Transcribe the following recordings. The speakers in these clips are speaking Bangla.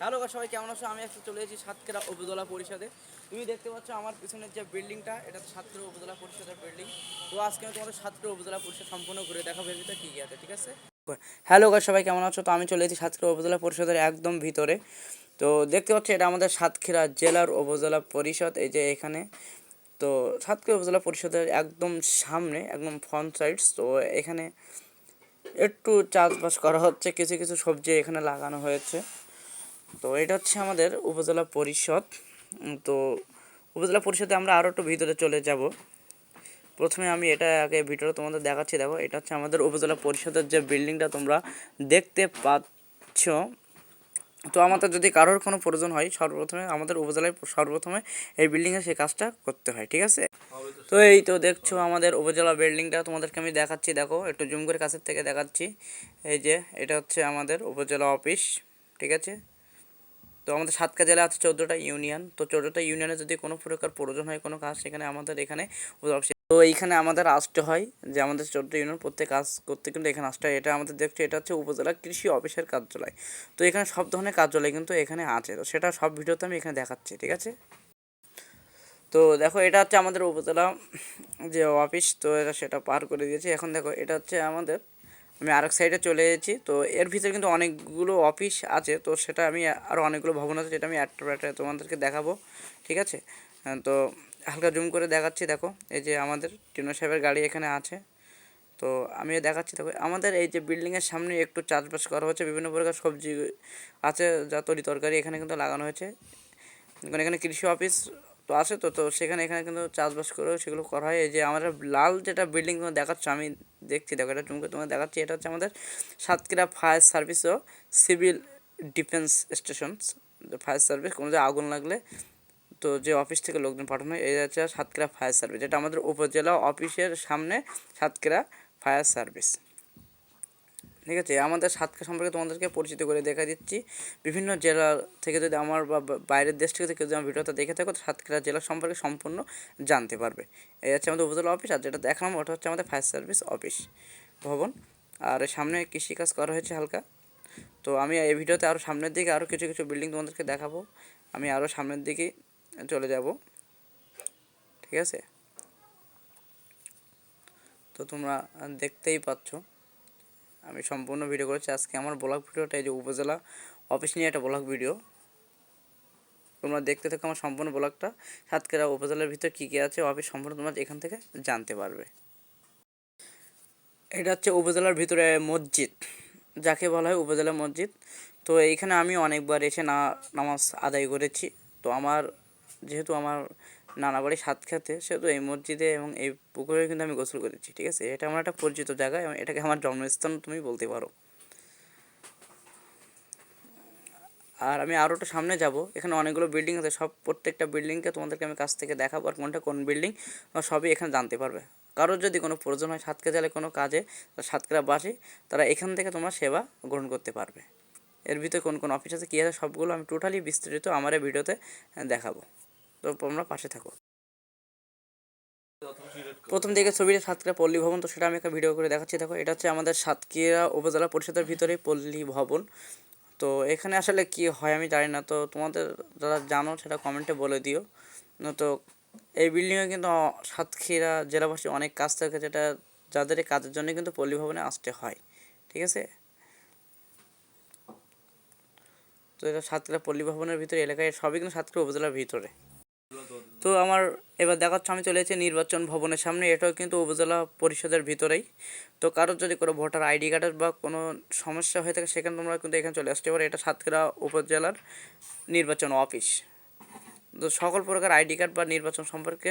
হ্যালো সবাই কেমন আছো? আমি আজকে চলে এসেছি সাতক্ষীরা উপজেলা পরিষদে। তুমি দেখতে পাচ্ছ আমার পিছনের যে বিল্ডিংটা, এটা সাতক্ষীরা উপজেলা পরিষদের বিল্ডিং। তো আজকে আমি তোমাদের সাতক্ষীরা উপজেলা পরিষদ সম্পূর্ণ ঘুরে এর ভিতরে কী কী আছে, ঠিক আছে? হ্যালো গাছ সবাই কেমন আছো? তো আমি চলে এসেছি সাতক্ষীরা উপজেলা পরিষদের একদম ভিতরে। তো দেখতে পাচ্ছ, এটা আমাদের সাতক্ষীরা জেলার উপজেলা পরিষদ, এই যে এখানে। তো সাতক্ষীরা উপজেলা পরিষদের একদম সামনে, একদম ফ্রন্ট সাইডস তো এখানে একটু চাষবাস করা হচ্ছে, কিছু কিছু সবজি এখানে লাগানো হয়েছে। তো এটা হচ্ছে আমাদের উপজেলা পরিষদ। তো উপজেলা পরিষদে আমরা আরও একটু ভিতরে চলে যাব। প্রথমে আমি এটা আগে ভিতরে তোমাদের দেখাচ্ছি, দেখো, এটা হচ্ছে আমাদের উপজেলা পরিষদের যে বিল্ডিংটা তোমরা দেখতে পাচ্ছ। তো আমাদের যদি কারোর কোনো প্রয়োজন হয়, সর্বপ্রথমে আমাদের উপজেলায় সর্বপ্রথমে এই বিল্ডিংয়ে সেই কাজটা করতে হয়, ঠিক আছে? তো এই তো দেখছ আমাদের উপজেলা বিল্ডিংটা, তোমাদেরকে আমি দেখাচ্ছি, দেখো, একটু জুম করে কাছের থেকে দেখাচ্ছি। এই যে, এটা হচ্ছে আমাদের উপজেলা অফিস, ঠিক আছে? তো আমাদের সাতকা জেলা আছে চোদ্দোটা ইউনিয়ন। তো চোদ্দোটা ইউনিয়নে যদি কোনো প্রকার প্রয়োজন হয়, কোনো কাজ, সেখানে আমাদের এখানে তো এইখানে আমাদের আসতে হয় যে আমাদের চোদ্দ ইউনিয়ন প্রত্যেক কাজ করতে কিন্তু এখানে আসতে হয়। এটা আমাদের দেখছ, এটা হচ্ছে উপজেলা কৃষি অফিসের কার্যালয়। তো এখানে সব ধরনের কার্যালয় কিন্তু এখানে আছে। তো সেটা সব ভিডিওতে আমি এখানে দেখাচ্ছি, ঠিক আছে? তো দেখো, এটা হচ্ছে আমাদের উপজেলা যে অফিস, তো এটা সেটা পার করে দিয়েছি। এখন দেখো, এটা হচ্ছে আমাদের আমি আরেক সাইডে চলে এসেছি। তো এর ভিতরে কিন্তু অনেকগুলো অফিস আছে। তো সেটা আমি আরও অনেকগুলো ভবন আছে যেটা আমি একটা একটা তোমাদেরকে দেখাবো। ঠিক আছে? তো হালকা জুম করে দেখাচ্ছি, দেখো। এই যে আমাদের টিনো সাহেবের গাড়ি এখানে আছে। তো আমি দেখাচ্ছি, দেখো। আমাদের এই যে বিল্ডিংয়ের সামনে একটু চাষবাস করা হচ্ছে। বিভিন্ন প্রকার সবজি আছে, যা তরি তরকারি এখানে কিন্তু লাগানো হয়েছে। এখানে কৃষি অফিস তো আছে তো তো সেখানে, এখানে কিন্তু চাষবাস করেও সেগুলো করা হয়। এই যে আমাদের লাল যেটা বিল্ডিং তোমার দেখাচ্ছ, আমি দেখছি, দেখো এটা তুমি তোমার দেখাচ্ছি, এটা হচ্ছে আমাদের সাতক্ষীরা ফায়ার সার্ভিস ও civil defence stations fire service কোনো যে আগুন লাগলে তো যে অফিস থেকে লোকজন পাঠানো হয়, এই হচ্ছে সাতক্ষীরা ফায়ার সার্ভিস যেটা আমাদের উপজেলা অফিসের সামনে সাতক্ষীরা ফায়ার সার্ভিস ঠিক আছে? আমাদের সাতক্ষীরা সম্পর্কে তোমাদেরকে পরিচিত করে দেখা দিচ্ছি। বিভিন্ন জেলা থেকে যদি আমার বা বাইরের দেশ থেকে যদি আমার ভিডিওটা দেখে থাকো সাতক্ষীরা জেলা সম্পর্কে সম্পূর্ণ জানতে পারবে। এই হচ্ছে আমাদের উপজেলা অফিস আর যেটা দেখালাম ওটা হচ্ছে আমাদের ফায়ার সার্ভিস অফিস ভবন। আর সামনে কৃষিকাজ করা হয়েছে হালকা। তো আমি এই ভিডিওতে আরও সামনের দিকে আরও কিছু কিছু বিল্ডিং তোমাদেরকে দেখাবো। আমি আরও সামনের দিকে চলে যাব। ঠিক আছে? তো তোমরা দেখতেই পাচ্ছ। আমি সম্পূর্ণ ভিডিও করেছি। আজকে আমার ব্লগ ভিডিওটা এই যে উপজেলা অফিস নিয়ে একটা ব্লগ ভিডিও তোমরা দেখতে থাকো আমার সম্পূর্ণ ব্লগটা। সাতক্ষীরা উপজেলার ভিতর কী কী আছে, অফিস সম্পূর্ণ তোমরা এখান থেকে জানতে পারবে। এটা হচ্ছে উপজেলার ভিতরে মসজিদ, যাকে বলা হয় উপজেলা মসজিদ। তো এইখানে আমি অনেকবার এসে না, নামাজ আদায় করেছি। তো আমার, যেহেতু আমার নানা বাড়ি সাতক্ষাতে সেহেতু এই মসজিদে এবং এই পুকুরে কিন্তু আমি গোসল করেছি, ঠিক আছে? এটা আমার একটা পরিচিত জায়গা এবং এটাকে আমার জন্মস্থান তুমি বলতে পারো। আর আমি আরও একটু সামনে যাব। এখানে অনেকগুলো বিল্ডিং আছে, সব প্রত্যেকটা বিল্ডিংকে তোমাদেরকে আমি কাছ থেকে দেখাবো আর কোনটা কোন বিল্ডিং সবই এখানে জানতে পারবে। কারোর যদি কোনো প্রয়োজন হয় সাতক্ষীরা জেলায় কোনো কাজে সাতক্ষীরাবাসী তারা এখান থেকে তোমরা সেবা গ্রহণ করতে পারবে। এর ভিতরে কোন কোন অফিস আছে, কী আছে, সবগুলো আমি টোটালি বিস্তারিত আমার ভিডিওতে দেখাবো। তো তোমরা পাশে থাকো। প্রথম দিকে ছবিটা সাতক্ষীরা পল্লী ভবন তো সেটা আমি একটা ভিডিও করে দেখাচ্ছি। দেখো এটা হচ্ছে আমাদের সাতক্ষীরা উপজেলা পরিষদের ভিতরে পল্লী ভবন। তো এখানে আসলে কি হয় আমি জানি না তো তোমাদের যারা জানো সেটা কমেন্টে বলে দিও। তো এই বিল্ডিংয়ে কিন্তু সাতক্ষীরা জেলাবাসী অনেক কাজ থাকে যেটা যাদের এই কাজের জন্য কিন্তু পল্লী ভবনে আসতে হয়। ঠিক আছে? তো এটা সাতক্ষীরা পল্লী ভবনের ভিতরে এলাকায় সবই কিন্তু সাতক্ষীরা উপজেলার ভিতরে। তো আমার এবার দেখাচ্ছে, আমি চলে এসেছি নির্বাচন ভবনের সামনে। এটাও কিন্তু উপজেলা পরিষদের ভিতরেই। তো কারোর যদি কোনো ভোটার আইডি কার্ডের বা কোনো সমস্যা হয়ে থাকে, সেখানে তোমরা কিন্তু এখানে চলে আসতে পারো। এটা সাতক্ষীরা উপজেলার নির্বাচন অফিস। তো সকল প্রকার আইডি কার্ড বা নির্বাচন সম্পর্কে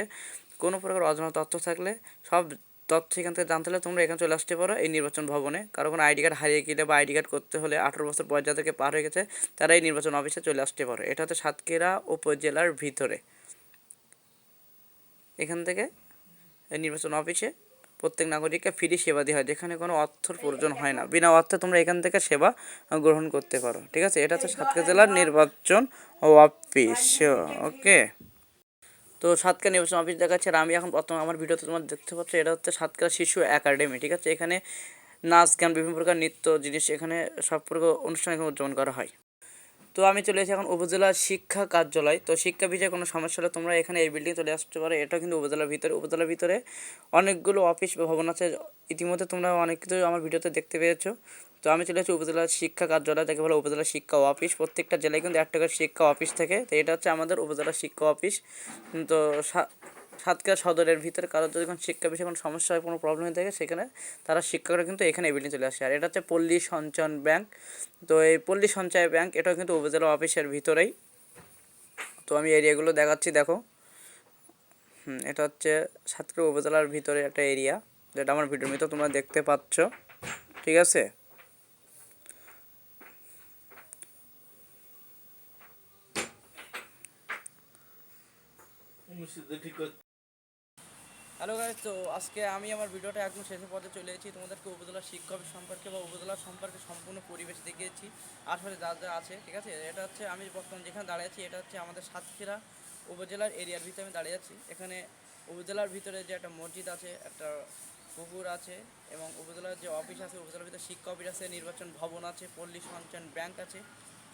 কোনো প্রকার অজানা তথ্য থাকলে, সব তথ্য এখান থেকে জানতে হলে তোমরা এখানে চলে আসতে পারো এই নির্বাচন ভবনে। কারও কোনো আইডি কার্ড হারিয়ে গেলে বা আইডি কার্ড করতে হলে আঠেরো বছর বয়স যাদেরকে পার হয়ে গেছে তারা এই নির্বাচন অফিসে চলে আসতে পারো। এটা হচ্ছে সাতক্ষীরা উপজেলার ভিতরে। এখান থেকে নির্বাচন অফিসে প্রত্যেক নাগরিককে ফ্রি সেবা দেওয়া হয়, যেখানে কোনো অর্থর প্রয়োজন হয় না। বিনা অর্থে তোমরা এখান থেকে সেবা গ্রহণ করতে পারো, ঠিক আছে? এটা হচ্ছে সাতকা জেলার নির্বাচন অফিস, ওকে? তো সাতক্ষীরা নির্বাচন অফিস দেখাচ্ছে, আর আমি এখন প্রথম আমার ভিডিওতে তোমার দেখতে পাচ্ছ, এটা হচ্ছে সাতক্ষীরা শিশু একাডেমি, ঠিক আছে? এখানে নাচ, গান, বিভিন্ন প্রকার নৃত্য, জিনিস এখানে সব প্রকার অনুষ্ঠান এখানে উদযাপন করা হয়। তো আমি চলে এসেছি এখন উপজেলা শিক্ষা কার্যালয়। তো শিক্ষা বিষয়ে কোনো সমস্যা হলে তোমরা এখানে এই বিল্ডিং চলে আসতে পারো। এটা কিন্তু উপজেলার ভিতরে। উপজেলার ভিতরে অনেকগুলো অফিস ভবন আছে। ইতিমধ্যে তোমরা অনেক কিছু আমার ভিডিওতে দেখতে পেয়েছ। তো আমি চলে এসেছি উপজেলা শিক্ষা কার্যালয়, যাকে বলে উপজেলা শিক্ষা অফিস প্রত্যেকটা জেলায় কিন্তু একটা করে শিক্ষা অফিস থাকে। তো এটা হচ্ছে আমাদের উপজেলা শিক্ষা অফিস তো সাতক্ষীরা সদরের ভিতরে কারোর যদি কোনো শিক্ষা বিষয়ে কোনো সমস্যা হয়, কোনো প্রবলেম হয়ে থাকে, সেখানে তারা শিক্ষকরা কিন্তু এখানে বিল্ডিং চলে আসে। আর এটা হচ্ছে পল্লী সঞ্চয়ন ব্যাংক। তো এই পল্লী সঞ্চয় ব্যাংক, এটাও কিন্তু উপজেলা অফিসের ভিতরেই। তো আমি এরিয়াগুলো দেখাচ্ছি, দেখো। হুম, এটা হচ্ছে সাতক্ষীরা উপজেলার ভিতরে একটা এরিয়া যেটা আমার ভিডিওর ভিতরে তোমরা দেখতে পাচ্ছ। ঠিক আছে? হ্যালো গাইজ তো আজকে আমি আমার ভিডিওটা একদম শেষের পথে চলে এসেছি। তোমাদেরকে উপজেলা শিক্ষক সম্পর্কে বা উপজেলা সম্পর্কে সম্পূর্ণ পরিবেশ দেখিয়েছি। আসলে যা যা আছে, ঠিক আছে? এটা হচ্ছে আমি বর্তমান যেখানে দাঁড়িয়ে আছি, এটা হচ্ছে আমাদের সাতক্ষীরা উপজেলার এরিয়ার ভিতরে আমি দাঁড়িয়ে আছি। এখানে উপজেলার ভিতরে যে একটা মসজিদ আছে, একটা পুকুর আছে এবং উপজেলার যে অফিস আছে, উপজেলার ভিতরে শিক্ষা অফিস আছে, নির্বাচন ভবন আছে, পল্লী সঞ্চয়ন ব্যাংক আছে।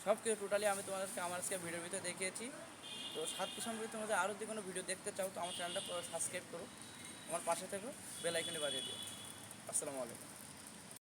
সব কিছু টোটালি আমি তোমাদেরকে আমার আজকে ভিডিওর ভিতরে দেখিয়েছি। তো সাতক্ষীরা সম্পর্কে তোমাদের আরও যদি কোনো ভিডিও দেখতে চাও, তো আমার চ্যানেলটা সাবস্ক্রাইব করো। আমার পাশে থেকে বেল আইকনে বাজিয়ে দিও। আসসালামু আলাইকুম।